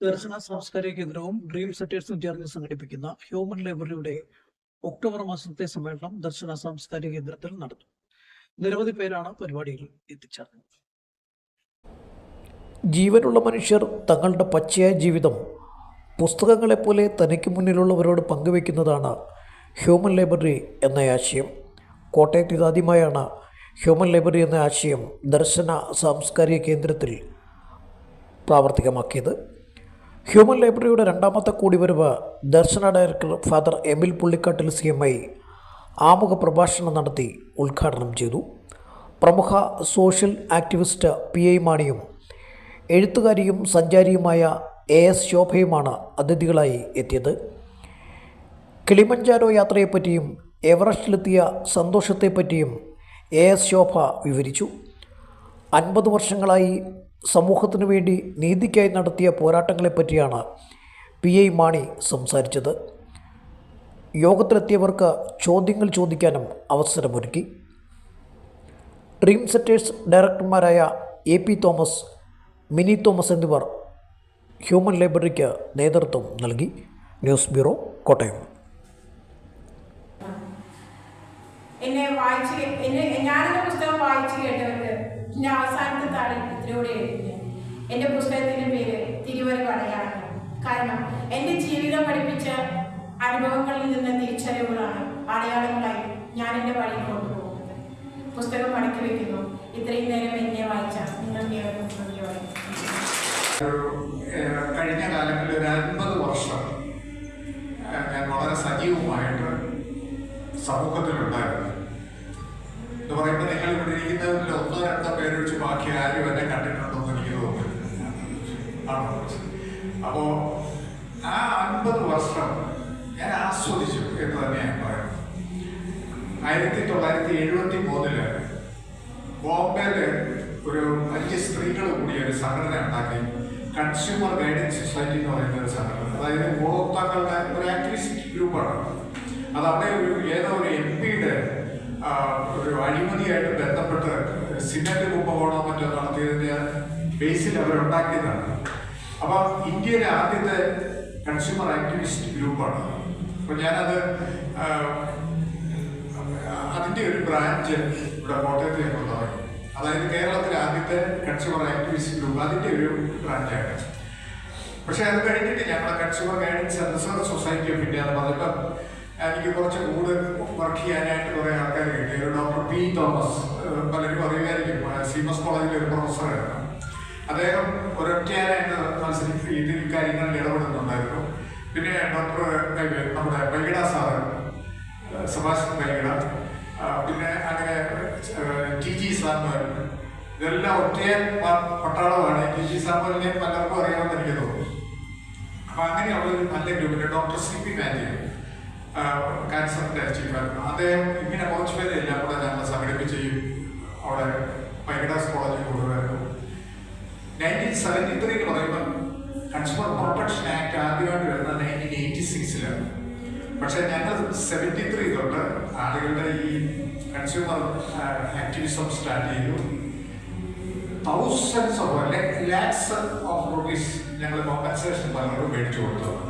ദർശന സാംസ്കാരിക കേന്ദ്രവും ഡ്രീം സെറ്റേഴ്സും ചേർന്ന് സംഘടിപ്പിക്കുന്ന ഹ്യൂമൻ ലൈബ്രറിയുടെ ഒക്ടോബർ മാസത്തെ സമ്മേളനം ദർശന സാംസ്കാരിക കേന്ദ്രത്തിൽ നടന്നു നിരവധി പേരാണ് പരിപാടിയിൽ എത്തിച്ചേർന്നത്. ജീവനുള്ള മനുഷ്യർ തങ്ങളുടെ പച്ചയായ ജീവിതം പുസ്തകങ്ങളെപ്പോലെ തനിക്ക് മുന്നിലുള്ളവരോട് പങ്കുവെക്കുന്നതാണ് ഹ്യൂമൻ ലൈബ്രറി എന്ന ആശയം. കോട്ടയത്ത് ഇതാദ്യമായാണ് ഹ്യൂമൻ ലൈബ്രറി എന്ന ആശയം ദർശന സാംസ്കാരിക കേന്ദ്രത്തിൽ പ്രാവർത്തികമാക്കിയത്. ഹ്യൂമൻ ലൈബ്രറിയുടെ രണ്ടാമത്തെ കൂടിവരവ് Darshana director father Emil Pullikkattil C M I ആമുഖ പ്രഭാഷണം നടത്തി ഉദ്ഘാടനം ചെയ്തു. പ്രമുഖ സോഷ്യൽ ആക്ടിവിസ്റ്റ് പി ഐ മാണിയും എഴുത്തുകാരിയും സഞ്ചാരിയുമായ എ എസ് ശോഭയുമാണ് അതിഥികളായി എത്തിയത്. കിളിമഞ്ചാരോ യാത്രയെപ്പറ്റിയും എവറസ്റ്റിലെത്തിയ സന്തോഷത്തെപ്പറ്റിയും എ എസ് ശോഭ വിവരിച്ചു. അൻപത് വർഷങ്ങളായി സമൂഹത്തിനു വേണ്ടി നീതിക്കായി നടത്തിയ പോരാട്ടങ്ങളെപ്പറ്റിയാണ് പി ഐ മാണി സംസാരിച്ചത്. യോഗത്തിലെത്തിയവർക്ക് ചോദ്യങ്ങൾ ചോദിക്കാനും അവസരമൊരുക്കി. Dream setters ഡയറക്ടർമാരായ A P Thomas Mini Thomas എന്നിവർ ഹ്യൂമൻ ലൈബ്രറിക്ക് നേതൃത്വം നൽകി. ന്യൂസ് ബ്യൂറോ കോട്ടയം എന്നെ വായിച്ച് കേ- എന്നെ ഞാനെന്റെ പുസ്തകം വായിച്ചു കേട്ടവർക്ക് എന്റെ അവസാനത്തെ ഇതിലൂടെ എഴുതിയത് എന്റെ പുസ്തകത്തിന്റെ പേര് കാരണം എന്റെ ജീവിതം പഠിപ്പിച്ച അനുഭവങ്ങളിൽ നിന്ന് തിരിച്ചറിവുകളാണ് അടയാളങ്ങളായി ഞാൻ എന്റെ വഴി കൊണ്ടുപോകുന്നത്. പുസ്തകം മടക്കി വയ്ക്കുന്നു ഇത്രയും നേരം എന്നെ വായിച്ച ഏവർക്കും നന്ദിയോടെ. കഴിഞ്ഞ കാലങ്ങളിൽ ഒരു അൻപത് വർഷം ഞാൻ വളരെ സജീവമായിട്ട് സമൂഹത്തിലുണ്ടായിരുന്നു. എന്ന് പറയുമ്പോൾ നിങ്ങൾ ഒന്നോ പേര് വെച്ച് ബാക്കി ആരും എന്നെ കണ്ടിട്ടുണ്ടെന്ന് എനിക്ക് തോന്നുന്നില്ല. ആണോ? അപ്പോ ആ അൻപത് വർഷം ഞാൻ ആസ്വദിച്ചു എന്ന് തന്നെയാണ് പറയുന്നത് ആയിരത്തി തൊള്ളായിരത്തി എഴുപത്തി മൂന്നിൽ ബോംബെയിൽ ഒരു അഞ്ച് സ്ത്രീകൾ കൂടിയ ഒരു സംഘടന ഉണ്ടാക്കി. കൺസ്യൂമർ ഗൈഡൻസ് സൊസൈറ്റി എന്ന് പറയുന്ന ഒരു സംഘടന. അതായത് ഉപഭോക്താക്കളുടെ ഒരു ആക്ടിവിസ്റ്റ് ഗ്രൂപ്പാണ്. അത് അവിടെ ഒരു ഏതോ ഒരു എം പിയുടെ ഒരു അഴിമതിയായിട്ട് ബന്ധപ്പെട്ട് സിമന്റ് കുംഭകോണോ മറ്റോ നടത്തിയതിന്റെ ബേസിൽ അവരുണ്ടാക്കിയതാണ് അപ്പൊ ഇന്ത്യയിലെ ആദ്യത്തെ കൺസ്യൂമർ ആക്ടിവിസ്റ്റ് ഗ്രൂപ്പാണ്. അപ്പൊ ഞാനത് അതിന്റെ ഒരു ബ്രാഞ്ച് ഇവിടെ കോട്ടയത്ത് ഞാൻ തുടങ്ങി അതായത് കേരളത്തിലെ ആദ്യത്തെ കൺസ്യൂമർ ആക്ടിവിസ്റ്റ് ഗ്രൂപ്പ് അതിന്റെ ഒരു ബ്രാഞ്ചാണ് പക്ഷെ അത് കഴിഞ്ഞിട്ട് ഞങ്ങളുടെ consumer guidance research society of India എന്ന് പറഞ്ഞിട്ട് എനിക്ക് കുറച്ച് കൂടുതൽ വർക്ക് ചെയ്യാനായിട്ട് കുറെ ആൾക്കാർ കിട്ടി. ഒരു ഡോക്ടർ പി തോമസ് പലരും അറിയുമായിരിക്കും സീമസ് കോളേജിലെ ഒരു പ്രൊഫസറായിരുന്നു അദ്ദേഹം ഒരൊറ്റയാനായിട്ട് മത്സരിച്ച് ഇതിൽ കാര്യങ്ങളിൽ ഇടപെടുന്നുണ്ടായിരുന്നു. പിന്നെ ഡോക്ടർ നമ്മുടെ പൈഗിട സാറ് സുഭാഷ് പൈഗിട പിന്നെ അങ്ങനെ ടി ജി സാമുവൽ ഇതെല്ലാം ഒറ്റയെ പട്ടാളമാണ്. ടി ജി സാമുവലിനെ പലർക്കും അറിയാമെന്ന് എനിക്ക് തോന്നുന്നു. അപ്പം അങ്ങനെയുള്ളൊരു നല്ല ഗ്രൂപ്പിന്റെ ഡോക്ടർ സി പി മാത്യു ക്യാൻസറിന്റെ ചീഫായിരുന്നു അദ്ദേഹം ഇങ്ങനെ കുറച്ച് പേരെ എല്ലാം കൂടെ ഞങ്ങൾ സംഘടിപ്പിച്ച് അവിടെ പൈഗഡാസ് കോളേജിൽ കൊണ്ടുവരുന്നു നയന്റീൻ സെവന്റി ത്രീ എന്ന് പറയുമ്പോൾ കൺസ്യൂമർ പ്രൊട്ടക്ഷൻ ആക്ട് ആദ്യമായിട്ട് വരുന്നത് നയന്റീൻ എയ്റ്റി സിക്സിലാണ് പക്ഷെ ഞങ്ങൾ സെവന്റി ത്രീ തൊട്ട് ആളുകളുടെ ഈ കൺസ്യൂമർ ആക്ടിവിസം സ്റ്റാർട്ട് ചെയ്തു. Thousands of lakhs of rupees ഞങ്ങൾ കോമ്പൻസേഷൻ പലരോടും മേടിച്ചു കൊടുത്തത്